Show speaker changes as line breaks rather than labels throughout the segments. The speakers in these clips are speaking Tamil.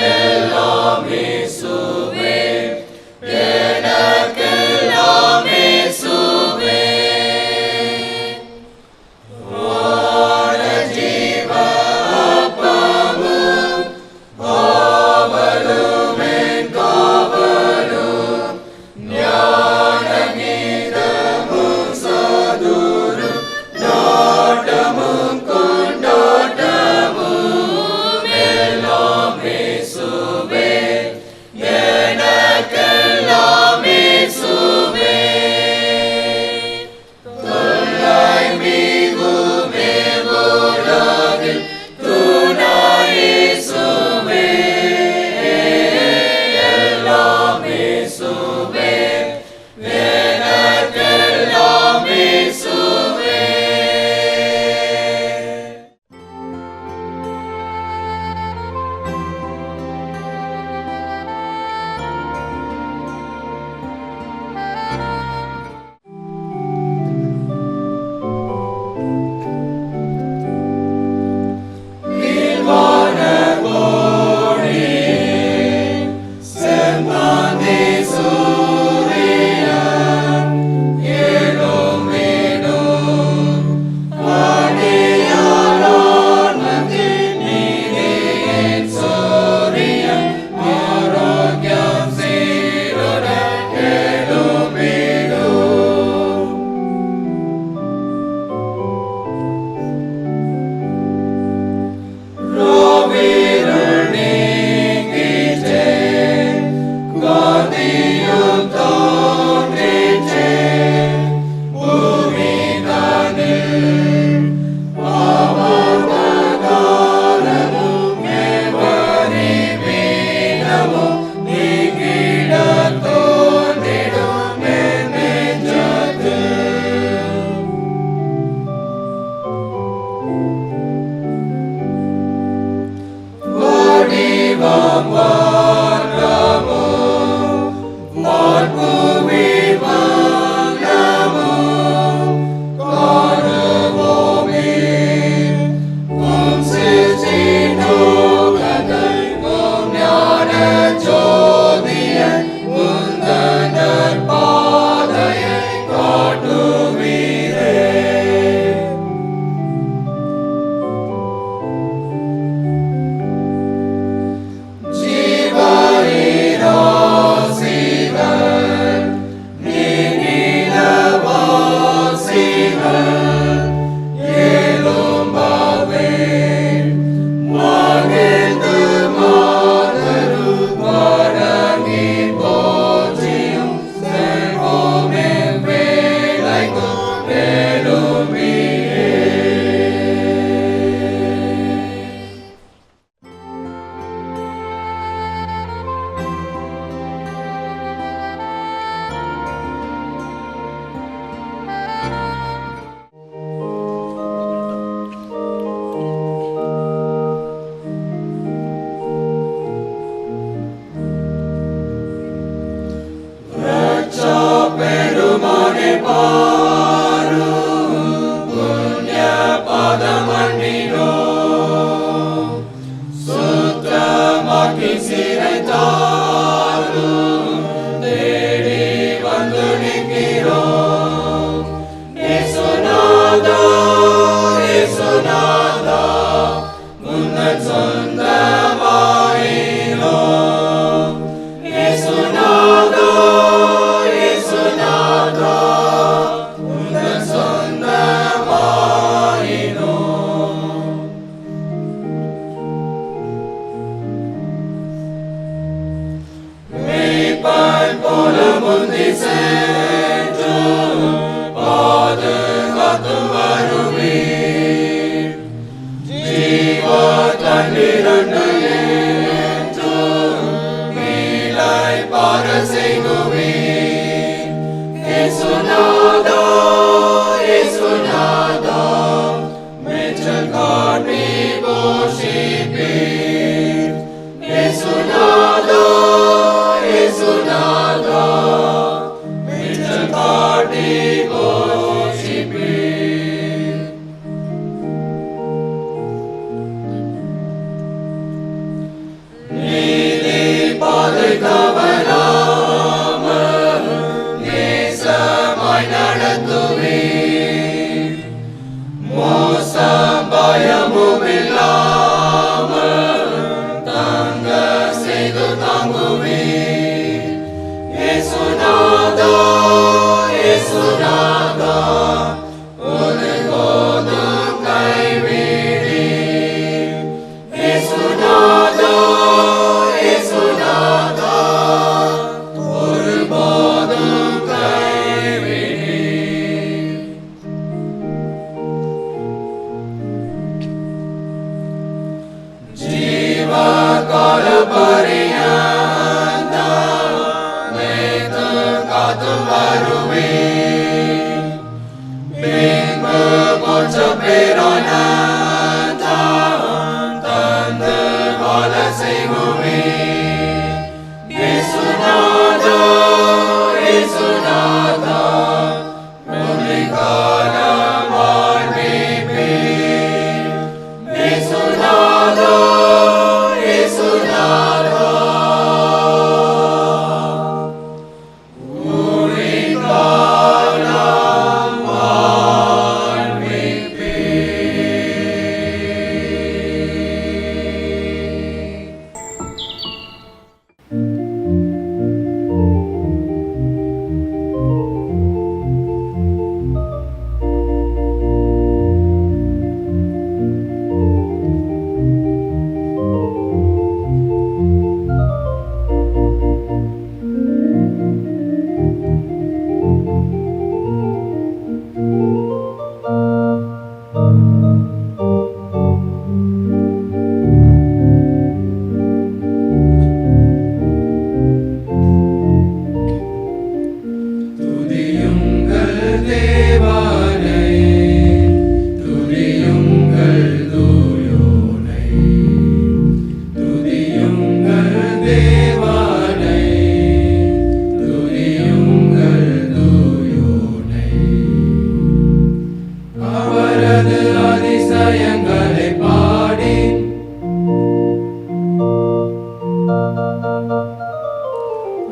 Elamisu. போல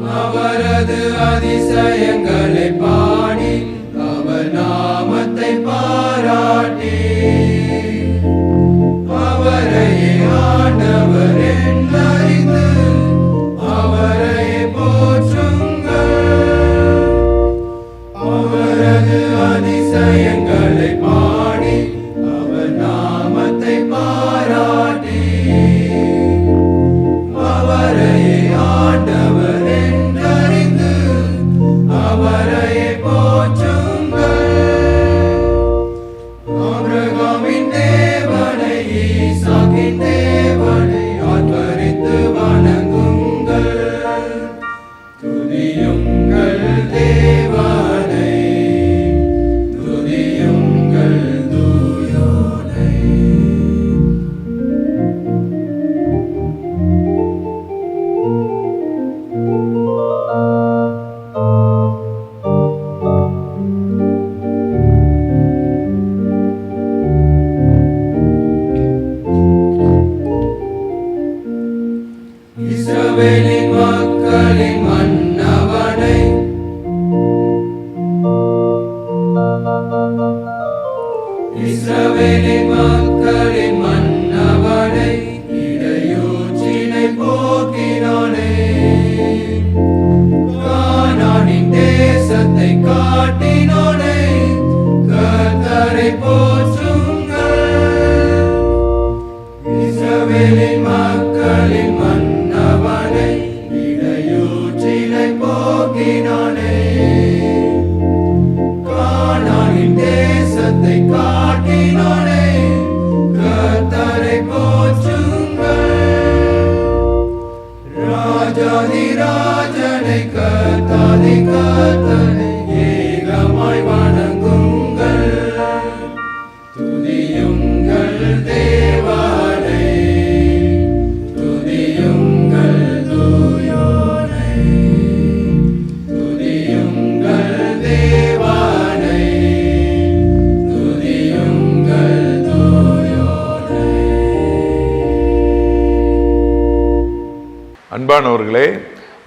அவரது அதிசயங்களை பாடி அவர் நாமத்தை பாராட்டி.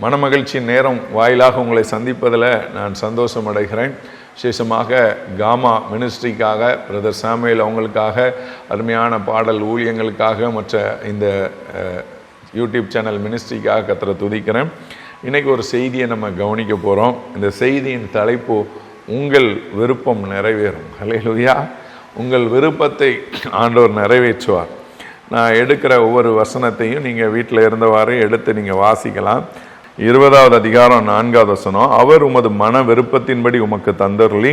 மனமகிழ்ச்சியின் நேரம் வாயிலாக உங்களை சந்திப்பதில் நான் சந்தோஷம் அடைகிறேன். விசேஷமாக காமா மினிஸ்ட்ரிக்காக பிரதர் சாமியல் அவங்களுக்காக அருமையான பாடல் ஊழியங்களுக்காக மற்ற இந்த யூடியூப் சேனல் மினிஸ்ட்ரிக்காக கத்திர துதிக்கிறேன். இன்றைக்கி ஒரு செய்தியை நம்ம கவனிக்க போகிறோம் இந்த செய்தியின் தலைப்பு உங்கள் விருப்பம் நிறைவேறும். ஹலேலுயா உங்கள் விருப்பத்தை ஆண்டோர் நிறைவேற்றுவார். நான் எடுக்கிற ஒவ்வொரு வசனத்தையும் நீங்கள் வீட்டில் இருந்தவாறு எடுத்து நீங்கள் வாசிக்கலாம். இருபதாவது அதிகாரம் நான்காவது வசனம் அவர் உமது மன விருப்பத்தின்படி உமக்கு தந்தருளி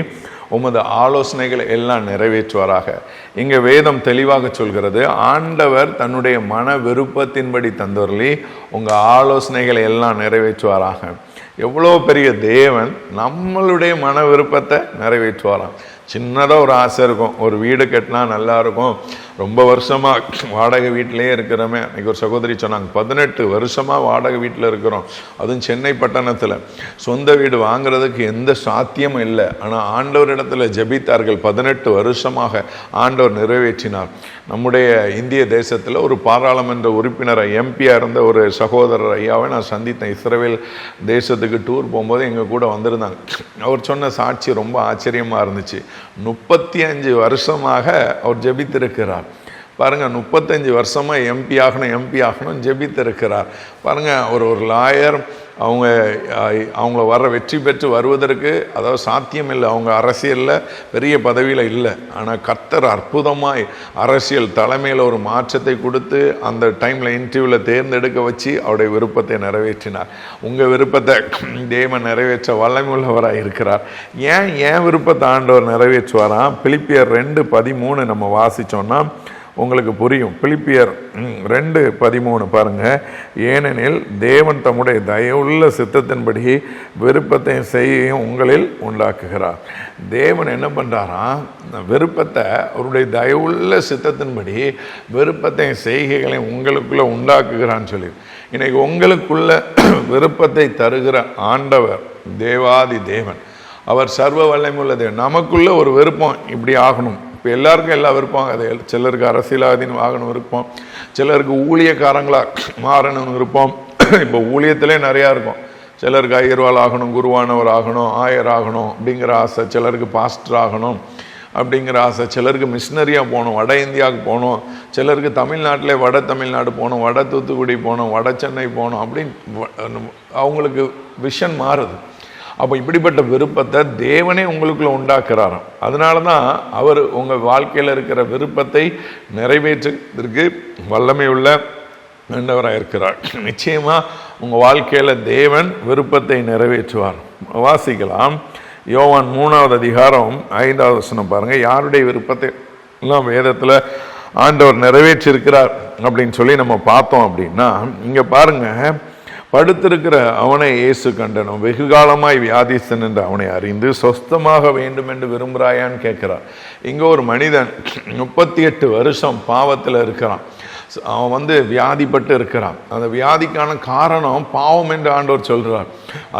உமது ஆலோசனைகளை எல்லாம் நிறைவேற்றுவாராக. இங்கே வேதம் தெளிவாக சொல்கிறது ஆண்டவர் தன்னுடைய மன விருப்பத்தின்படி தந்தருளி உங்கள் ஆலோசனைகளை எல்லாம் நிறைவேற்றுவாராக. எவ்வளோ பெரிய தேவன் நம்மளுடைய மன விருப்பத்தை நிறைவேற்றுவாராம். சின்னதாக ஒரு ஆசை இருக்கும். ஒரு வீடு கட்டினா நல்லா இருக்கும். ரொம்ப வருஷமாக வாடகை வீட்டிலேயே இருக்கிறோமே. அன்றைக்கி ஒரு சகோதரி சொன்னாங்க பதினெட்டு வருஷமாக வாடகை வீட்டில் இருக்கிறோம். அதுவும் சென்னை பட்டணத்தில். சொந்த வீடு வாங்குறதுக்கு எந்த சாத்தியமும் இல்லை. ஆனால் ஆண்டவரிடத்தில் ஜெபித்தார்கள் பதினெட்டு வருஷமாக ஆண்டவர் நிறைவேற்றினார். நம்முடைய இந்திய தேசத்தில் ஒரு பாராளுமன்ற உறுப்பினரை எம்பியாக இருந்த ஒரு சகோதரர் ஐயாவை நான் சந்தித்தேன். இஸ்ரேல் தேசத்துக்கு டூர் போகும்போது எங்கள் கூட வந்திருந்தாங்க. அவர் சொன்ன சாட்சி ரொம்ப ஆச்சரியமாக இருந்துச்சு. முப்பத்தி அஞ்சு வருஷமாக அவர் ஜெபித்திருக்கிறார். பாருங்க முப்பத்தஞ்சு வருஷமா எம்பி ஆகணும் எம்பி ஆகணும் ஜெபித்திருக்கிறார். பாருங்க ஒரு ஒரு லாயர் அவங்க அவங்கள வர வெற்றி பெற்று வருவதற்கு அதாவது சாத்தியம் இல்லை. அவங்க அரசியலில் பெரிய பதவியில் இல்லை. ஆனால் கர்த்தர் அற்புதமாய் அரசியல் தலைமையில் ஒரு மாற்றத்தை கொடுத்து அந்த டைமில் இன்டர்வியூவில் தேர்ந்தெடுக்க வச்சு அவருடைய விருப்பத்தை நிறைவேற்றினார். உங்கள் விருப்பத்தை தேவன் நிறைவேற்ற வல்லமையுள்ளவராக இருக்கிறார். ஏன் ஏன் விருப்பத்தை ஆண்டவர் நிறைவேற்றுவாராம் பிலிப்பியர் ரெண்டு பதிமூணு நம்ம வாசித்தோன்னா உங்களுக்கு புரியும். பிலிப்பியர் ரெண்டு பதிமூணு பாருங்க. ஏனெனில் தேவன் தம்முடைய தயவுள்ள சித்தத்தின்படி விருப்பத்தை செய்யும் உங்களில் உண்டாக்குகிறார். தேவன் என்ன பண்ணுறாராம் விருப்பத்தை அவருடைய தயவுள்ள சித்தத்தின்படி விருப்பத்தை செய்கைகளை உங்களுக்குள்ள உண்டாக்குகிறான்னு சொல்லி. இன்னைக்கு உங்களுக்குள்ள விருப்பத்தை தருகிற ஆண்டவர் தேவாதி தேவன். அவர் சர்வ வல்லமுள்ளது நமக்குள்ளே நமக்குள்ள ஒரு விருப்பம் இப்படி ஆகணும். இப்போ எல்லாருக்கும் எல்லா விருப்பம். அது சிலருக்கு அரசியலாதின்னு ஆகணும் விருப்பம். சிலருக்கு ஊழியக்காரங்களாக மாறணும்னு விருப்பம். இப்போ ஊழியத்திலே நிறையா இருக்கும். சிலருக்கு ஐயர்வால் ஆகணும் குருவானவர் ஆகணும் ஆயர் ஆகணும் அப்படிங்கிற ஆசை. சிலருக்கு பாஸ்டர் ஆகணும் அப்படிங்கிற ஆசை. சிலருக்கு மிஷினரியாக போகணும் வட இந்தியாவுக்கு போகணும். சிலருக்கு தமிழ்நாட்டிலே வட தமிழ்நாடு போகணும் வட தூத்துக்குடி போகணும் வட சென்னை போகணும் அப்படின்னு அவங்களுக்கு விஷன் மாறுது. அப்போ இப்படிப்பட்ட விருப்பத்தை தேவனே உங்களுக்குள்ள உண்டாக்குறாராம். அதனால தான் அவர் உங்கள் வாழ்க்கையில் இருக்கிற விருப்பத்தை நிறைவேற்றுவதற்கு வல்லமை உள்ள வேண்டவராக இருக்கிறார். நிச்சயமாக உங்கள் வாழ்க்கையில் தேவன் விருப்பத்தை நிறைவேற்றுவார். வாசிக்கலாம். யோவான் மூணாவது அதிகாரம் ஐந்தாவது வசனம் பாருங்கள் யாருடைய விருப்பத்தை எல்லாம் வேதத்தில் ஆண்டவர் நிறைவேற்றிருக்கிறார் அப்படின்னு சொல்லி நம்ம பார்த்தோம் அப்படின்னா இங்கே பாருங்க படுத்திருக்கிற அவனை இயேசு கண்டனும். வெகு காலமாய் வியாதிசன் என்று அவனை அறிந்து சொஸ்தமாக வேண்டும் என்று விரும்புகிறாயான்னு கேட்குறான் இங்கே ஒரு மனிதன் முப்பத்தி எட்டு வருஷம் பாவத்தில் இருக்கிறான். அவன் வந்து வியாதிப்பட்டு இருக்கிறான். அந்த வியாதிக்கான காரணம் பாவம் என்று ஆண்டவர் சொல்கிறார்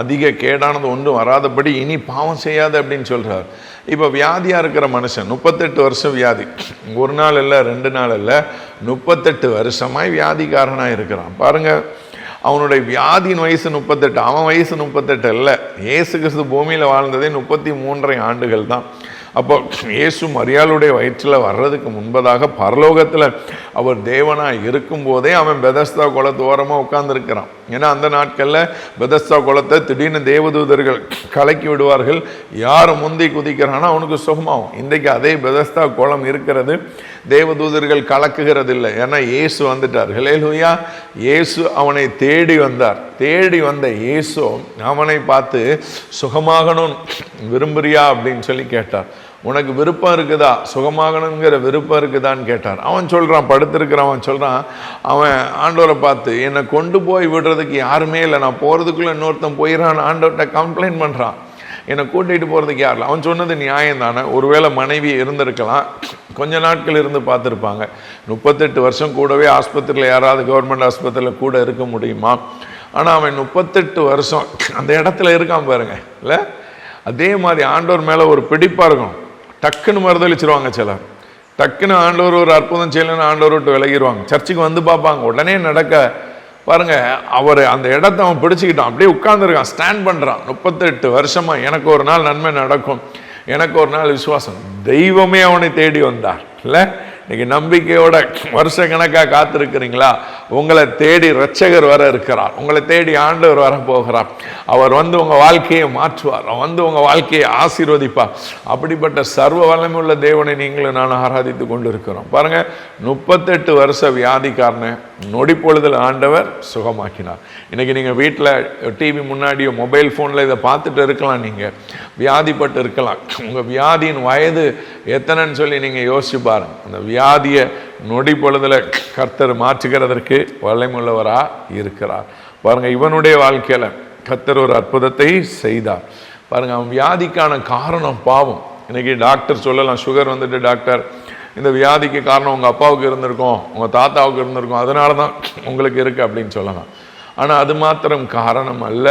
அதிக கேடானது ஒன்றும் வராதபடி இனி பாவம் செய்யாது அப்படின்னு சொல்கிறார் இப்போ வியாதியாக இருக்கிற மனுஷன் முப்பத்தெட்டு வருஷம் வியாதி. ஒரு நாள் இல்லை ரெண்டு நாள் இல்லை முப்பத்தெட்டு வருஷமாய் வியாதிக்காரனாக இருக்கிறான். பாருங்கள் அவனுடைய வியாதியின் வயசு முப்பத்தெட்டு அவன் வயசு முப்பத்தெட்டு இல்லை ஏசு கிறிஸ்து பூமியில் வாழ்ந்ததே முப்பத்தி மூன்றரை ஆண்டுகள் தான். அப்போ இயேசு மரியாளுடைய வயிற்றில் வர்றதுக்கு முன்பதாக பரலோகத்தில் அவர் தேவனாய் இருக்கும்போதே அவன் பெதஸ்தா குளத்து ஓரமாக உட்கார்ந்துருக்கிறான். ஏன்னா அந்த நாட்களில் பெதஸ்தா குளத்தை திடீர்னு தேவதூதர்கள் கலக்கி விடுவார்கள். யார் முந்தி குதிக்கிறானோ அவனுக்கு சுகமாகும். இன்றைக்கு அதே பெதஸ்தா குளம் இருக்கிறது. தேவதூதர்கள் கலக்குகிறதில்லை. ஏன்னா இயேசு வந்துட்டார். ஹலேலுயா இயேசு அவனை தேடி வந்தார். தேடி வந்த இயேசு அவனை பார்த்து சுகமாகணும் விரும்புறியா? அப்படின்னு சொல்லி கேட்டார். உனக்கு விருப்பம் இருக்குதா? சுகமாகணுங்கிற விருப்பம் இருக்குதான்னு? கேட்டார். அவன் சொல்கிறான் படுத்திருக்கிறவன் அவன் அவன் ஆண்டவரை பார்த்து என்னை கொண்டு போய் விடுறதுக்கு யாருமே இல்லை. நான் போகிறதுக்குள்ளே இன்னொருத்தன் போயிடறான் ஆண்டவர்கிட்ட கம்ப்ளைண்ட் பண்ணுறான் என்னை கூட்டிகிட்டு போகிறதுக்கு யாரில் அவன் சொன்னது நியாயம் தானே ஒருவேளை மனைவி இருந்திருக்கலாம். கொஞ்ச நாட்கள் இருந்து பார்த்துருப்பாங்க. முப்பத்தெட்டு வருஷம் கூடவே ஆஸ்பத்திரியில் யாராவது கவர்மெண்ட் ஆஸ்பத்திரியில் கூட இருக்க முடியுமா? ஆனால் அவன் முப்பத்தெட்டு வருஷம் அந்த இடத்துல இருக்கான் பாருங்க. இல்லை? அதே மாதிரி ஆண்டோர் மேலே ஒரு பிடிப்பாக இருக்கும். டக்குன்னு மறுதளிச்சிருவாங்க சிலர். டக்குன்னு ஆண்டோர் ஒரு அற்புதம் செய்யலன்னு ஆண்டோர் விட்டு விலகிடுவாங்க சர்ச்சுக்கு வந்து பார்ப்பாங்க. உடனே நடக்க பாருங்க அவர் அந்த இடத்த அவன் பிடிச்சிக்கிட்டான். அப்படியே உட்கார்ந்துருக்கான். ஸ்டாண்ட் பண்ணுறான் முப்பத்தெட்டு வருஷமா எனக்கு ஒரு நாள் நன்மை நடக்கும். எனக்கு ஒரு நாள் விசுவாசம். தெய்வமே அவனை தேடி வந்தார். இல்லை? இன்னைக்கு நம்பிக்கையோட வருஷ கணக்காக காத்திருக்கிறீங்களா? உங்களை தேடி ரட்சகர் வர இருக்கிறார். உங்களை தேடி ஆண்டவர் வர போகிறார். அவர் வந்து உங்க வாழ்க்கையை மாற்றுவார். அவர் வந்து உங்க வாழ்க்கையை ஆசீர்வதிப்பார். அப்படிப்பட்ட சர்வ வல்லமையுள்ள தேவனை நீங்களும் நான் ஆராதித்து கொண்டு இருக்கிறோம் பாருங்க முப்பத்தெட்டு வருஷ வியாதிக்காரனை நொடி பொழுதில் ஆண்டவர் சுகமாக்கினார். இன்னைக்கு நீங்க வீட்டில் டிவி முன்னாடியோ மொபைல் ஃபோனில் இதை பார்த்துட்டு இருக்கலாம் நீங்க. வியாதிப்பட்டு இருக்கலாம். உங்க வியாதியின் வயது எத்தனைன்னு சொல்லி நீங்க யோசிச்சு பாருங்க. அந்த வியாதியை நொடி பொழுதில் கர்த்தர் மாற்றுகிறதற்கு வல்லமுள்ளவராக இருக்கிறார். பாருங்கள் இவனுடைய வாழ்க்கையில் கர்த்தர் ஒரு அற்புதத்தை செய்தார். பாருங்கள் அவன் வியாதிக்கான காரணம் பாவம். இன்னைக்கு டாக்டர் சொல்லலாம் சுகர் வந்துட்டு டாக்டர் இந்த வியாதிக்கு காரணம் உங்கள் அப்பாவுக்கு இருந்திருக்கும் உங்கள் தாத்தாவுக்கு இருந்திருக்கும் அதனால தான் உங்களுக்கு இருக்குது அப்படின்னு சொல்லலாம். ஆனால் அது மாத்திரம் காரணம் அல்ல.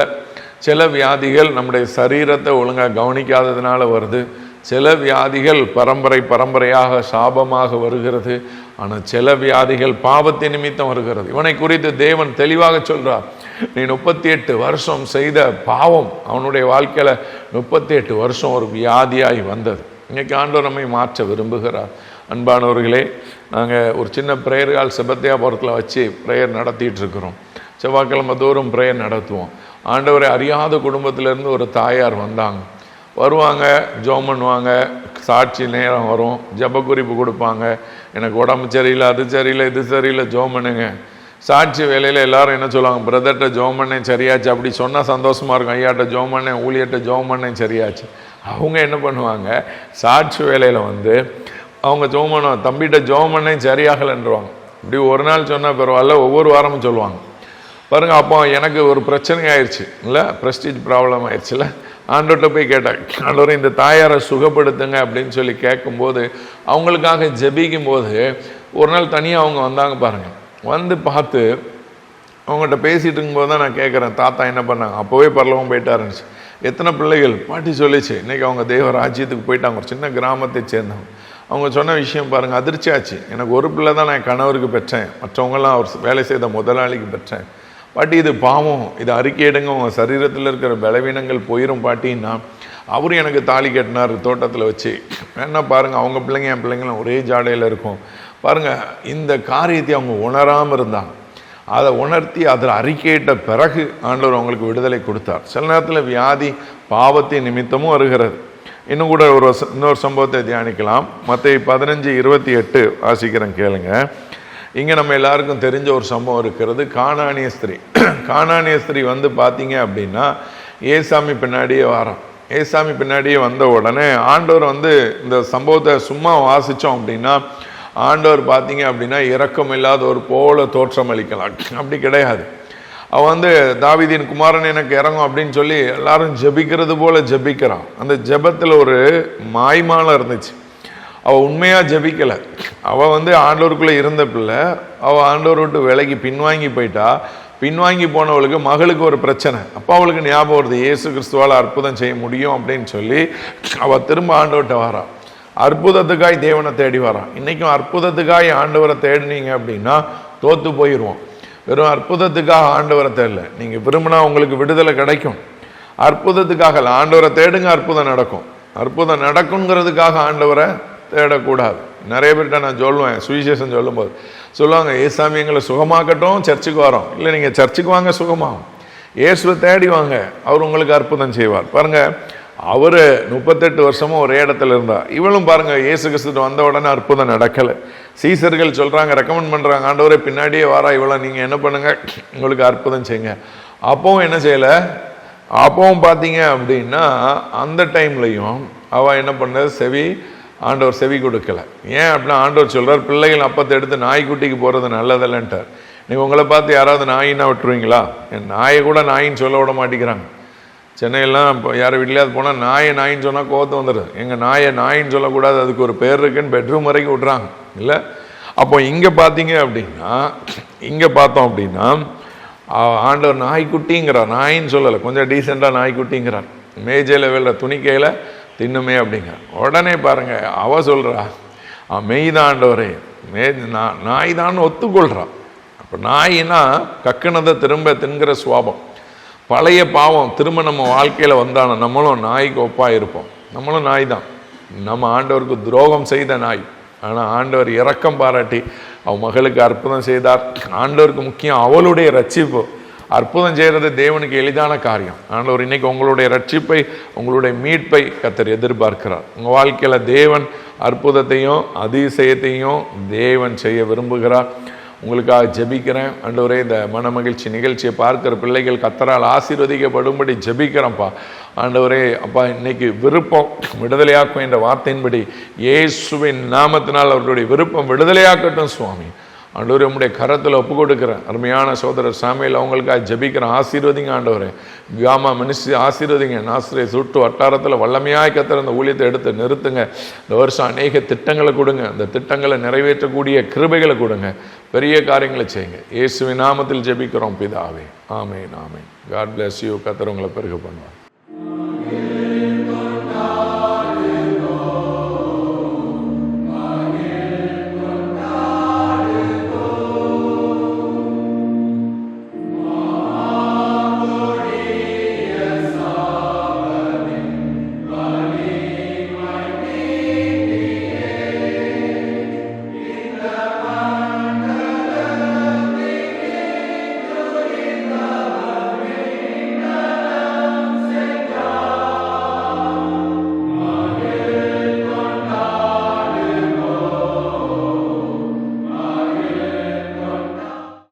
சில வியாதிகள் நம்முடைய சரீரத்தை ஒழுங்காக கவனிக்காததுனால வருது. சில வியாதிகள் பரம்பரை பரம்பரையாக சாபமாக வருகிறது. ஆனால் சில வியாதிகள் பாவத்தை நிமித்தம் வருகிறது. இவனை குறித்து தேவன் தெளிவாக சொல்றார். நீ முப்பத்தி எட்டு வருஷம் செய்த பாவம் அவனுடைய வாழ்க்கையில் முப்பத்தி எட்டு வருஷம் ஒரு வியாதியாகி வந்தது. இன்னைக்கு ஆண்டவர் நம்மை மாற்ற விரும்புகிறார். அன்பானவர்களே நாங்கள் ஒரு சின்ன ப்ரேயர் கால் செபத்தியாபுரத்தில் வச்சு ப்ரேயர் நடத்திட்டு இருக்கிறோம். செவ்வாய்க்கிழமை தோறும் ப்ரேயர் நடத்துவோம். ஆண்டவரை அறியாத குடும்பத்திலேருந்து ஒரு தாயார் வந்தாங்க. வருவாங்க ஜோம் பண்ணுவாங்க சாட்சி நேரம் வரும் ஜெப குறிப்பு கொடுப்பாங்க. எனக்கு உடம்பு சரியில்லை அது சரியில்லை இது சரியில்லை ஜோம் பண்ணுங்க. சாட்சி வேலையில் எல்லாரும் என்ன சொல்லுவாங்க? பிரதர்கிட்ட ஜோம் பண்ணேன் சரியாச்சு. அப்படி சொன்னால் சந்தோஷமாக இருக்கும். ஐயாட்ட ஜோம் பண்ணேன் ஊழியர்கிட்ட ஜோம் பண்ணேன் சரியாச்சு. அவங்க என்ன பண்ணுவாங்க? சாட்சி வேலையில் வந்து அவங்க ஜோம் பண்ணுவாங்க தம்பிகிட்ட ஜோம் பண்ணேன் சரியாகலைன்றவாங்க. இப்படி ஒரு நாள் சொன்னால் பரவாயில்ல ஒவ்வொரு வாரமும் சொல்லுவாங்க. பாருங்க அப்போ எனக்கு ஒரு பிரச்சனை ஆயிடுச்சு இல்லை ப்ரெஸ்டீஜ் ப்ராப்ளம் ஆயிடுச்சுல ஆண்டோட்ட போய் கேட்டேன் ஆண்டவரை இந்த தாயாரை சுகப்படுத்துங்க அப்படின்னு சொல்லி கேட்கும்போது அவங்களுக்காக ஜெபிக்கும் போது ஒரு நாள் தனியாக அவங்க வந்தாங்க பாருங்கள் வந்து பார்த்து அவங்ககிட்ட பேசிகிட்டு இருக்கும்போது தான் நான் கேட்குறேன் தாத்தா என்ன பண்ணாங்க? அப்போவே பரலவம் போயிட்டாருந்துச்சு எத்தனை பிள்ளைகள்? பாட்டி சொல்லிச்சு இன்றைக்கி அவங்க தெய்வ ராஜ்யத்துக்கு போயிட்டாங்க ஒரு சின்ன கிராமத்தை சேர்ந்தவங்க. அவங்க சொன்ன விஷயம் பாருங்கள் அதிர்ச்சியாச்சு. எனக்கு ஒரு பிள்ளை தான் நான் கணவருக்கு பெற்றேன். மற்றவங்களாம் அவர் வேலை செய்த முதலாளிக்கு பெற்றேன். பாட்டி இது பாவம். இது அறிக்கையிடுங்க உங்கள் சரீரத்தில் இருக்கிற பலவீனங்கள் போயிடும் பாட்டின்னா அவரும் எனக்கு தாலி கட்டினார் தோட்டத்தில் வச்சு. வேணா பாருங்கள் அவங்க பிள்ளைங்க என் பிள்ளைங்களும் ஒரே ஜாடையில் இருக்கும். பாருங்கள் இந்த காரியத்தை அவங்க உணராமல் இருந்தாங்க. அதை உணர்த்தி அதில் அறிக்கையிட்ட பிறகு ஆண்டவர் அவங்களுக்கு விடுதலை கொடுத்தார். சில நேரத்தில் வியாதி பாவத்தின் நிமித்தமும் வருகிறது. இன்னும் கூட ஒரு இன்னொரு சம்பவத்தை தியானிக்கலாம். மற்ற பதினஞ்சு இருபத்தி எட்டு வாசிக்கிறேன் கேளுங்கள் இங்கே நம்ம எல்லாருக்கும் தெரிஞ்ச ஒரு சம்பவம் இருக்கிறது. காணானிய ஸ்திரீ. காணானிய ஸ்திரீ வந்து பார்த்தீங்க அப்படின்னா ஏசாமி பின்னாடியே வரோம் ஏசாமி பின்னாடியே வந்த உடனே ஆண்டவர் வந்து இந்த சம்பவத்தை சும்மா வாசித்தோம் அப்படின்னா ஆண்டவர் பார்த்தீங்க அப்படின்னா இறக்கம் இல்லாத ஒரு போல தோற்றம் அளிக்கலாம். அப்படி கிடையாது. அவன் வந்து தாவிதீன் குமாரன் எனக்கு இறங்கும் அப்படின்னு சொல்லி எல்லாரும் ஜெபிக்கிறது போல ஜெபிக்கிறான். அந்த ஜெபத்தில் ஒரு மாய்மாலம் இருந்துச்சு. அவ உண்மையா ஜெபிக்கல. அவ வந்து ஆண்டவருக்குள்ள இருந்த பிள்ளை. அவ ஆண்டோர் விட்டு விலைக்கு பின்வாங்கி போயிட்டா. பின்வாங்கி போனவளுக்கு மகளுக்கு ஒரு பிரச்சனை. அப்போ அவளுக்கு ஞாபகம் வருது இயேசு கிறிஸ்துவால் அற்புதம் செய்ய முடியும் அப்படின்னு சொல்லி அவ திரும்ப ஆண்டவர்கிட்ட வரா. அற்புதத்துக்காய் தேவனை தேடி வரான் இன்னைக்கும் அற்புதத்துக்காய் ஆண்டவரை தேடினீங்க அப்படின்னா தோத்து போயிடுவோம் வெறும் அற்புதத்துக்காக ஆண்டவரை தேடல. நீங்க விரும்பினா உங்களுக்கு விடுதலை கிடைக்கும். அற்புதத்துக்காக இல்லை ஆண்டவரை தேடுங்க அற்புதம் நடக்கும். அற்புதம் நடக்குங்கிறதுக்காக ஆண்டவரை தேடக்கூடாது. நிறைய பேர்கிட்ட நான் சொல்லுவேன் சுவிசேஷம் சொல்லும்போது. சொல்லுவாங்க ஏசாமி எங்களை சுகமாக்கட்டும் சர்ச்சுக்கு வரோம். இல்லை நீங்கள் சர்ச்சுக்கு வாங்க சுகமாகும். இயேசுவை தேடி வாங்க அவர் உங்களுக்கு அற்புதம் செய்வார். பாருங்க அவர் முப்பத்தெட்டு வருஷமும் ஒரே இடத்துல இருந்தா இவளும் பாருங்க இயேசு கிறிஸ்து வந்த உடனே அற்புதம் நடக்கலை. சீசர்கள் சொல்றாங்க ரெக்கமெண்ட் பண்ணுறாங்க ஆண்டவரே பின்னாடியே வாரா இவ்வளோ நீங்க என்ன பண்ணுங்க? உங்களுக்கு அற்புதம் செய்யுங்க. அப்பவும் என்ன செய்யல? அப்பவும் பார்த்தீங்க அப்படின்னா அந்த டைம்லையும் அவ என்ன பண்ணது? செவி ஆண்டவர் செவி கொடுக்கல. ஏன் அப்படின்னா ஆண்டவர் சொல்றார் பிள்ளைகள் அப்பத்தை எடுத்து நாய்க்குட்டிக்கு போறது நல்லதில்லைன்ட்டார். நீங்கள் உங்களை பார்த்து யாராவது நாயின்னா விட்டுருவீங்களா? என் நாயை கூட நாயின்னு சொல்ல விட மாட்டேங்கிறாங்க. சென்னையெல்லாம் இப்போ யார் வீட்லையாவது போனால் நாயை நாயின்னு சொன்னால் கோவத்து வந்துடுது. எங்கள் நாயை நாயின்னு சொல்லக்கூடாது அதுக்கு ஒரு பேர் இருக்குன்னு பெட்ரூம் வரைக்கும் விட்றாங்க இல்லை? அப்போ இங்கே பார்த்தீங்க அப்படின்னா இங்கே பார்த்தோம் அப்படின்னா ஆண்டவர் நாய்க்குட்டிங்கிறார். நாயின்னு சொல்லலை கொஞ்சம் டீசெண்டாக நாய்க்குட்டிங்கிறார். மேஜையில் லெவலில் துணிக்கையில் தின்னுமே அப்படிங்க. உடனே பாருங்க அவ சொல்கிறா மெய்தான் ஆண்டவரே மே நான் நாய் தான் ஒத்துக்கொள்கிறான் அப்போ நாயினா கக்குனதை திரும்ப தின்கிற சுவாபம். பழைய பாவம் திரும்ப நம்ம வாழ்க்கையில் வந்தாலும் நம்மளும் நாய்க்கு ஒப்பாக இருப்போம். நம்மளும் நாய் தான் நம்ம ஆண்டவருக்கு துரோகம் செய்த நாய். ஆனால் ஆண்டவர் இரக்கம் பாராட்டி அவன் மகளுக்கு அற்புதம் செய்தார். ஆண்டவருக்கு முக்கியம் அவளுடைய ரட்சிப்பு. அற்புதம் செய்கிறது தேவனுக்கு எளிதான காரியம். ஆண்டவர் இன்னைக்கு உங்களுடைய ரட்சிப்பை உங்களுடைய மீட்பை கத்தர் எதிர்பார்க்கிறார். உங்கள் வாழ்க்கையில் தேவன் அற்புதத்தையும் அதிசயத்தையும் தேவன் செய்ய விரும்புகிறார். உங்களுக்காக ஜெபிக்கிறேன். ஆண்டவரே இந்த மனமகிழ்ச்சி நிகழ்ச்சியை பார்க்கிற பிள்ளைகள் கத்தரால் ஆசீர்வதிக்கப்படும்படி ஜெபிக்கிறேன்ப்பா. ஆண்டவரே அப்பா இன்னைக்கு விருப்பம் விடுதலையாக்கும் என்ற வார்த்தையின்படி இயேசுவின் நாமத்தினால் அவர்களுடைய விருப்பம் விடுதலையாக்கட்டும் சுவாமி. ஆண்டவரே உம்முடைய கரத்தில் ஒப்பு கொடுக்குறேன். அருமையான சோதரர் சாமியில் அவங்களுக்காக ஜபிக்கிறேன். ஆசீர்வதிங்க ஆண்டவரே. வியாமா மனுஷி ஆசீர்வதிங்க. நாசிரியை சுட்டு வட்டாரத்தில் வல்லமையாய் கத்துற அந்த ஊழியத்தை எடுத்து நிறுத்துங்க. இந்த வருஷம் அநேக திட்டங்களை கொடுங்க. அந்த திட்டங்களை நிறைவேற்றக்கூடிய கிருபைகளை கொடுங்க. பெரிய காரியங்களை செய்யுங்க. இயேசுவின் நாமத்தில் ஜெபிக்கிறோம் பிதாவே. ஆமென் ஆமென். காட் பிளஸ் யூ கத்துறவங்களை பெருக பண்ணுவார்.